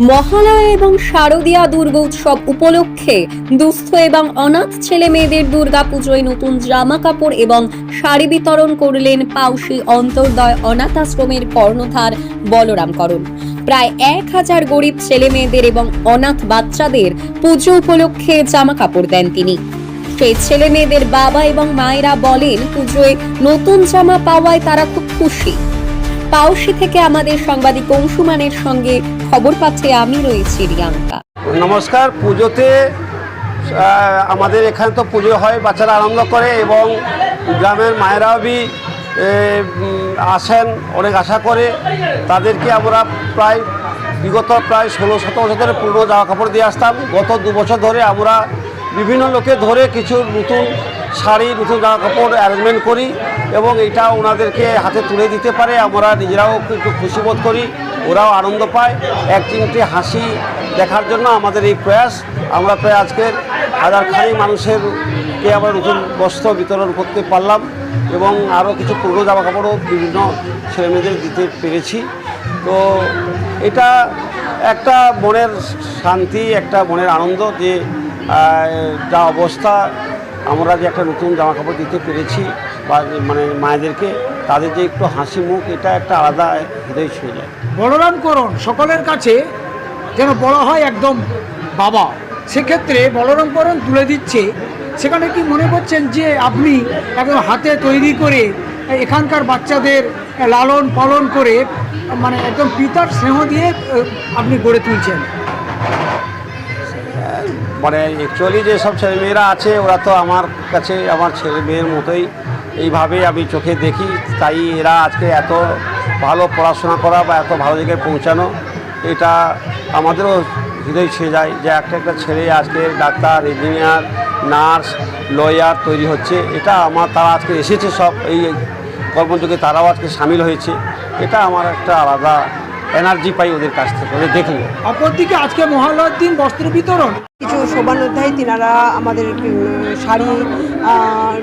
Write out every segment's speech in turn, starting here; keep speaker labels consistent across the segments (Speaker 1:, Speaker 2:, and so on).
Speaker 1: মহালয়া এবং শারদীয়া দুর্গা উৎসব উপলক্ষে দুস্থ এবং অনাথ ছেলে মেয়েদের দুর্গা পুজোয় নতুন জামা কাপড় এবং শাড়ি বিতরণ করলেন পাউসি অন্তর্দয় অনাথ আশ্রমের কর্ণধার বলরাম করণ। প্রায় এক হাজার গরিব ছেলে মেয়েদের এবং অনাথ বাচ্চাদের পুজো উপলক্ষে জামা কাপড় দেন তিনি। সেই ছেলে মেয়েদের বাবা এবং মায়েরা বলেন, পুজোয় নতুন জামা পাওয়ায় তারা খুব খুশি। পাউসি থেকে আমাদের সাংবাদিক অংশুমানের সঙ্গে খবর পাচ্ছে, আমি রয়েছি রিয়াঙ্কা।
Speaker 2: নমস্কার, পুজোতে আমাদের এখানে তো পুজো হয়, বাচ্চারা আনন্দ করে এবং গ্রামের মায়েরাও বি আসেন, অনেক আশা করে। তাদেরকে আমরা প্রায়, বিগত প্রায় ষোলো, সতেরো বছর ধরে পুরনো জামা কাপড় দিয়ে আসতাম। গত দু বছর ধরে আমরা বিভিন্ন লোকে ধরে কিছু নতুন শাড়ি, নতুন জামা কাপড় অ্যারেঞ্জমেন্ট করি এবং এটা ওনাদেরকে হাতে তুলে দিতে পারে। আমরা নিজেরাও একটু খুশি বোধ করি। ওরাও আনন্দ পায়। এক চিমটি হাসি দেখার জন্য আমাদের এই প্রয়াস। আমরা প্রায় আজকের হাজার খানি মানুষেরকে আমরা নতুন বস্ত্র বিতরণ করতে পারলাম এবং আরও কিছু পুরনো জামা কাপড়ও বিভিন্ন ছেলেমেয়েদের দিতে পেরেছি। তো এটা একটা মনের শান্তি, একটা মনের আনন্দ যে যা অবস্থা, আমরা যে একটা নতুন জামা কাপড় দিতে পেরেছি বা মানে মায়েদেরকে। তাদের যে একটু হাসি মুখ এটা একটা আলাদা হৃদয় ছুঁয়ে যায়।
Speaker 3: বলরাম করণ সকলের কাছে যেন বলা হয় একদম বাবা। সেক্ষেত্রে বলরাম করণ তুলে দিচ্ছে। সেখানে কি মনে করছেন যে আপনি একদম হাতে তৈরি করে এখানকার বাচ্চাদের লালন পালন করে মানে একদম পিতার স্নেহ দিয়ে আপনি গড়ে তুলছেন?
Speaker 2: মানে অ্যাকচুয়ালি যেসব ছেলেমেয়েরা আছে ওরা তো আমার কাছে আমার ছেলে মেয়ের মতোই এইভাবে আমি চোখে দেখি, তাই এরা আজকে এত ভালো পড়াশোনা করা বা এত ভালো জায়গায় পৌঁছানো, এটা আমাদেরও হৃদয় ছুঁয়ে যায় যে একটা একটা ছেলে আজকে ডাক্তার, ইঞ্জিনিয়ার, নার্স, লয়ার তৈরি হচ্ছে। এটা আমার, তারা আজকে এসেছে সব, এই কর্মযোগে তারাও আজকে সামিল হয়েছে। এটা আমার একটা আলাদা এনার্জি পাই ওদের কাছ থেকে, ওদের দেখলে
Speaker 3: অপরদিকে আজকে মহালয়ার দিন বস্ত্র বিতরণ।
Speaker 4: কিছু শোভানোধ্যায়ী তিনারা আমাদের শাড়ি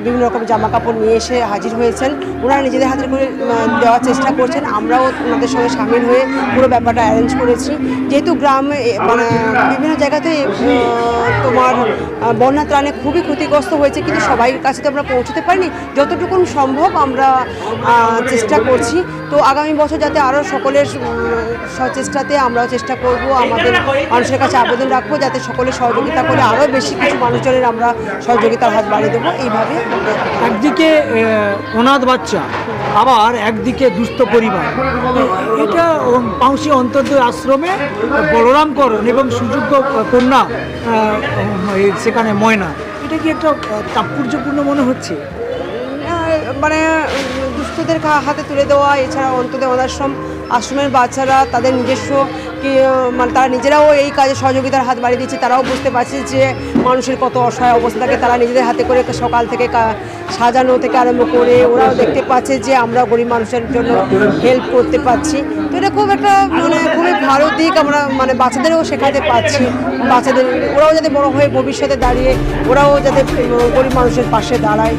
Speaker 4: বিভিন্ন রকম জামা কাপড় নিয়ে এসে হাজির হয়েছেন। ওনারা নিজেদের হাতে করে দেওয়ার চেষ্টা করছেন। আমরাও ওনাদের সঙ্গে সামিল হয়ে পুরো ব্যাপারটা অ্যারেঞ্জ করেছি। যেহেতু গ্রামে মানে বিভিন্ন জায়গাতে তোমার বন্যা ত্রাণে খুবই ক্ষতিগ্রস্ত হয়েছে, কিন্তু সবাই কাছে তো আমরা পৌঁছতে পারিনি। যতটুকু সম্ভব আমরা চেষ্টা করছি। তো আগামী বছর যাতে আরও সকলের সচেষ্টাতে আমরাও চেষ্টা করব, আমাদের মানুষের কাছে আবেদন রাখব, যাতে সকলে সহযোগিতা করে আরও বেশি কিছু মানুষজনের আমরা সহযোগিতার হাত বাড়িয়ে দেবো। এইভাবে
Speaker 3: একদিকে অনাথ বাচ্চা আবার একদিকে দুস্থ পরিবার। এটা পাউসি অন্তর্দয় আশ্রমে বলরাম করণ এবং সুযোগ্য কন্যা সেখানে ময়না। এটা কি একটা তাৎপর্যপূর্ণ মনে হচ্ছে?
Speaker 4: মানে দুস্থদের কা- হাতে তুলে দেওয়া এছাড়া অন্তত অনাশ্রম আশ্রমের বাচ্চারা তাদের নিজস্ব কি মানে তারা নিজেরাও এই কাজে সহযোগিতার হাত বাড়িয়ে দিচ্ছে। তারাও বুঝতে পারছে যে মানুষের কত অসহায় অবস্থা থাকে তারা নিজেদের হাতে করে সকাল থেকে সাজানো থেকে আরম্ভ করে ওরাও দেখতে পাচ্ছে যে আমরা গরিব মানুষের জন্য হেল্প করতে পারছি। তো এটা খুব একটা মানে খুবই ভালো দিক আমরা মানে বাচ্চাদেরও শেখাতে পারছি। বাচ্চাদের, ওরাও যাতে বড় হয়ে ভবিষ্যতে দাঁড়িয়ে ওরাও যাতে গরিব মানুষের পাশে দাঁড়ায়।